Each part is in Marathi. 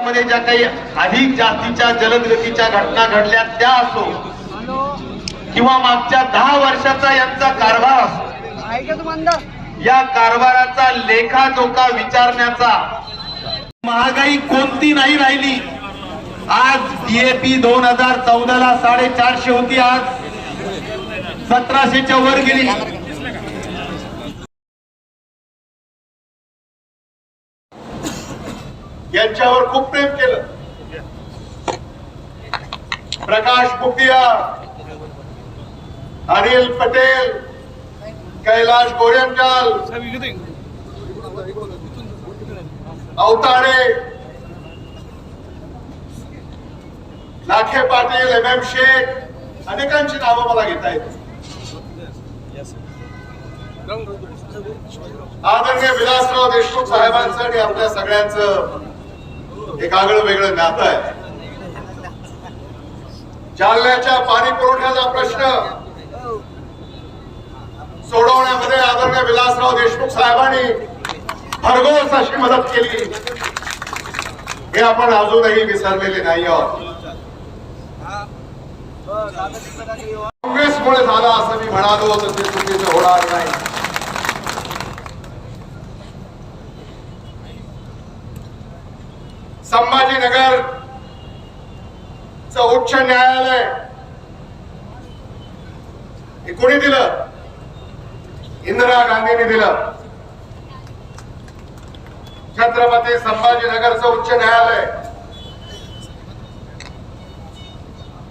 मध्ये ज्या काही अधिक जास्तीच्या जलद गतीच्या घटना घडल्या त्या असो किंवा मागच्या दहा वर्षाचा यांचा कारभार असो या कारभाराचा लेखाजोखा विचारण्याचा महागाई कोणती नाही राहिली. आज डीएपी दोन हजार चौदा ला साडेचारशे होती आज सतराशेच्या वर गेली. यांच्यावर खूप प्रेम केलं. प्रकाश मुखिया अनिल पटेल कैलाश गोरेंकाल अवताडे लाखे पाटील एम एम शेख अनेकांची नावं मला घेता येत आदरणीय विलासराव देशमुख साहेबांचं आणि आपल्या सगळ्यांचं एक आगळं वेगळं नातं आहे. जालन्याच्या पाणी पुरवठ्याचा प्रश्न सोडवण्यामध्ये आदरणीय विलासराव देशमुख साहेबांनी भरघोस अशी मदत केली. हे आपण अजूनही विसरलेले नाही आहोत. काँग्रेसमुळे झाला असं मी म्हणालो तर ते चुकीचं होणार नाही. उच्च न्यायालय. हे कोणी दिलं? इंदिरा गांधींनी दिलं. छत्रपती संभाजीनगरचं उच्च न्यायालय.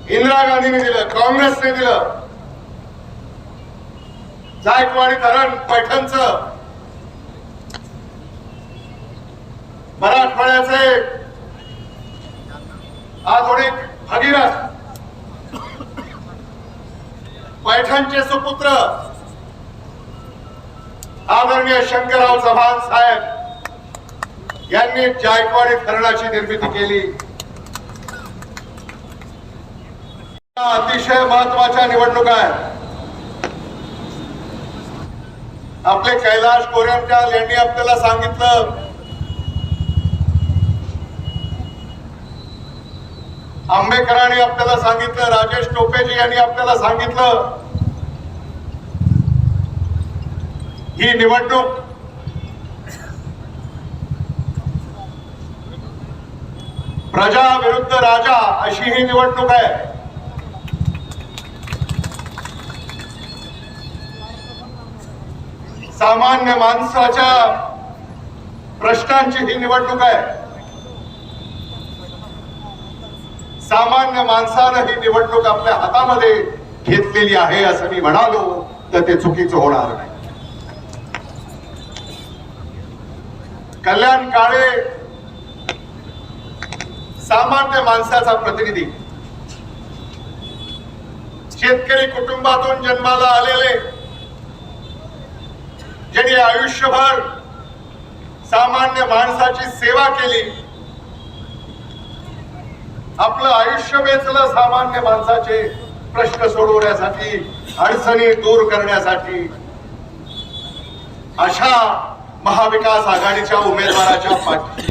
इंदिरा गांधींनी दिलं काँग्रेसने दिलं. जायकवाडी धरण पैठणचं. मराठवाड्याचे आधुनिक भगीरथ. पैठणचे सुपुत्र. आदरणीय शंकरराव चव्हाण साहेब यांनी जायकवाडी धरणाची निर्मिती केली. अतिशय महत्त्वाच्या निवडणुका आहेत. आपले कैलाश गोरेंकाल यांनी आपल्याला सांगितलं. आंबेकरांनी आपल्याला सांगितलं राजेश टोपेजी यांनी आपल्याला सांगितलं. ही निवडणूक प्रजा विरुद्ध राजा अशी ही निवडणूक आहे. सामान्य माणसाच्या प्रश्नांची ही निवडणूक आहे. सामान्य माणसानं ही निवडणूक आपल्या हातामध्ये घेतलेली आहे असं मी म्हणालो तर ते चुकीचं होणार नाही. कल्याण काळे सामान्य माणसाचा प्रतिनिधी. शेतकरी कुटुंबातून जन्माला आलेले ज्यांनी आयुष्यभर सामान्य माणसाची सेवा केली आपलं आयुष्य वेचलं सामान्य माणसाचे प्रश्न सोडवण्यासाठी अडचणी दूर करण्यासाठी. अशा महाविकास आघाडीच्या उमेदवाराच्या पाठी